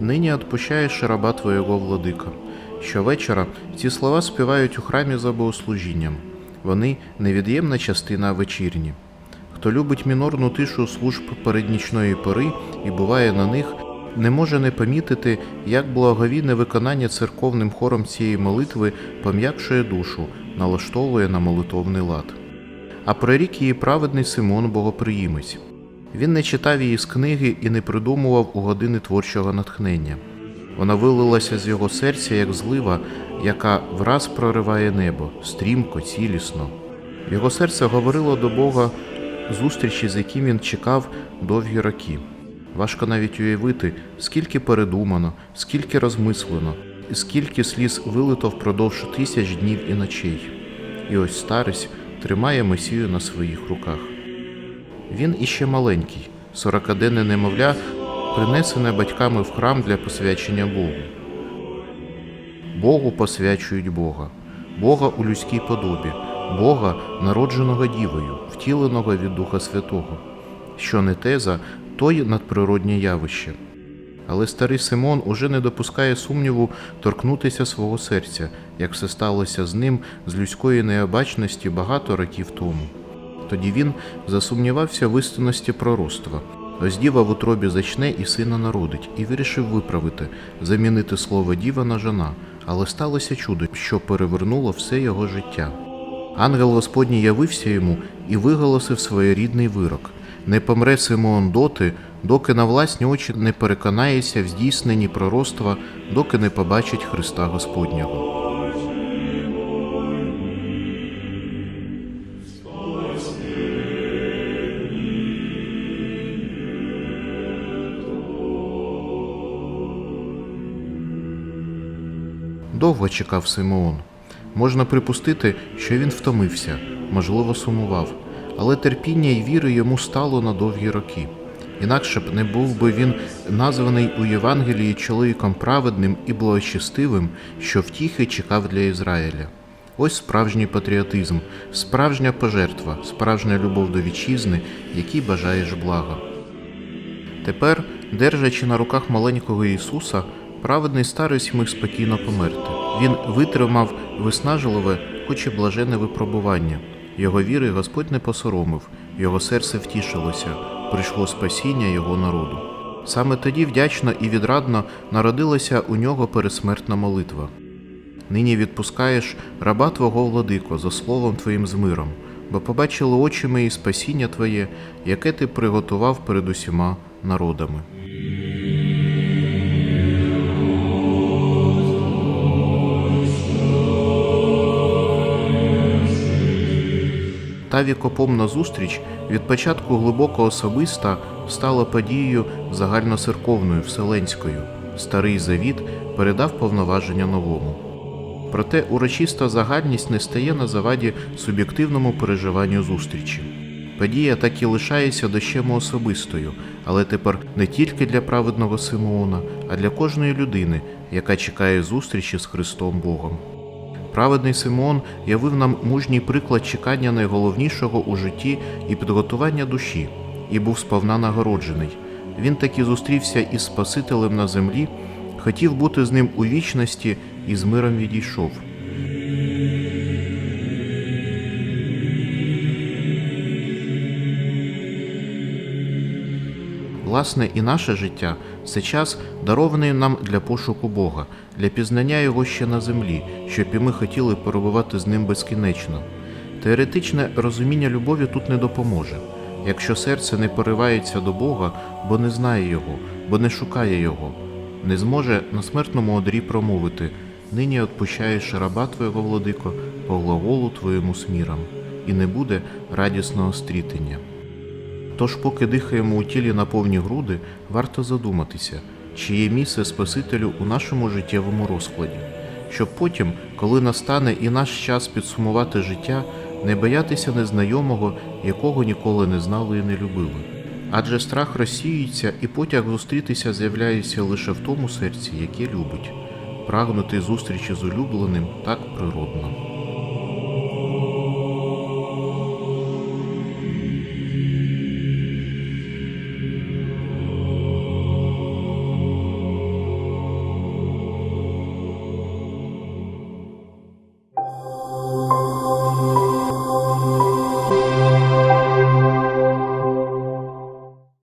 нині отпущаєш раба Твоєго владика. Щовечора ці слова співають у храмі за богослужінням. Вони невід'ємна частина вечірні. Хто любить мінорну тишу служб переднічної пори і буває на них, не може не помітити, як благовійне виконання церковним хором цієї молитви пом'якшує душу, налаштовує на молитовний лад. А прорік її праведний Симон Богоприємець. Він не читав її з книги і не придумував у години творчого натхнення. Вона вилилася з його серця як злива, яка враз прориває небо, стрімко, цілісно. Його серце говорило до Бога зустрічі, з яким він чекав довгі роки. Важко навіть уявити, скільки передумано, скільки розмислено, скільки сліз вилито впродовж тисяч днів і ночей. І ось старець тримає Месію на своїх руках. Він іще маленький, сорокаденне немовля, принесене батьками в храм для посвячення Богу. Богу посвячують Бога, Бога у людській подобі, Бога, народженого Дівою, втіленого від Духа Святого. Що не теза, то й надприроднє явище. Але старий Симон уже не допускає сумніву торкнутися свого серця, як все сталося з ним з людської необачності багато років тому. Тоді він засумнівався в істинності пророцтва. Ось діва в утробі зачне і сина народить, і вирішив виправити, замінити слово діва на жона, але сталося чудо, що перевернуло все його життя. Ангел Господній явився йому і виголосив своєрідний вирок: не помре Симеон доти, доки на власні очі не переконається в здійсненні пророцтва, доки не побачить Христа Господнього. Довго чекав Симеон. Можна припустити, що він втомився, можливо, сумував, але терпіння й віри йому стало на довгі роки. Інакше б не був би він названий у Євангелії чоловіком праведним і благочестивим, що втіхи чекав для Ізраїля. Ось справжній патріотизм, справжня пожертва, справжня любов до вітчизни, якій бажаєш блага. Тепер, держачи на руках маленького Ісуса, праведний старець міг спокійно померти. Він витримав виснажливе, хоч і блажене випробування. Його віри Господь не посоромив, його серце втішилося, прийшло спасіння його народу. Саме тоді вдячно і відрадно народилася у нього пересмертна молитва. Нині відпускаєш раба Твого владико за словом Твоїм з миром, бо побачили очі мої спасіння Твоє, яке Ти приготував перед усіма народами. Та вікопомна зустріч від початку глибоко особиста стала подією загальноцерковною вселенською. Старий завіт передав повноваження новому. Проте урочиста загальність не стає на заваді суб'єктивному переживанню зустрічі. Подія так і лишається дощемо особистою, але тепер не тільки для праведного Симеона, а для кожної людини, яка чекає зустрічі з Христом Богом. Праведний Симон явив нам мужній приклад чекання найголовнішого у житті і підготування душі, і був сповна нагороджений. Він таки зустрівся із Спасителем на землі, хотів бути з ним у вічності і з миром відійшов. Власне, і наше життя це час, дарований нам для пошуку Бога, для пізнання Його ще на землі, щоб і ми хотіли перебувати з ним безкінечно. Теоретичне розуміння любові тут не допоможе. Якщо серце не поривається до Бога, бо не знає Його, бо не шукає Його, не зможе на смертному одрі промовити нині отпущаєш раба Твого владико по глаголу Твоєму смірам, і не буде радісного стрітення. Тож, поки дихаємо у тілі на повні груди, варто задуматися, чи є місце Спасителю у нашому життєвому розкладі, щоб потім, коли настане і наш час підсумувати життя, не боятися незнайомого, якого ніколи не знали і не любили. Адже страх розсіюється, і потяг зустрітися з'являється лише в тому серці, яке любить. Прагнути зустрічі з улюбленим так природно.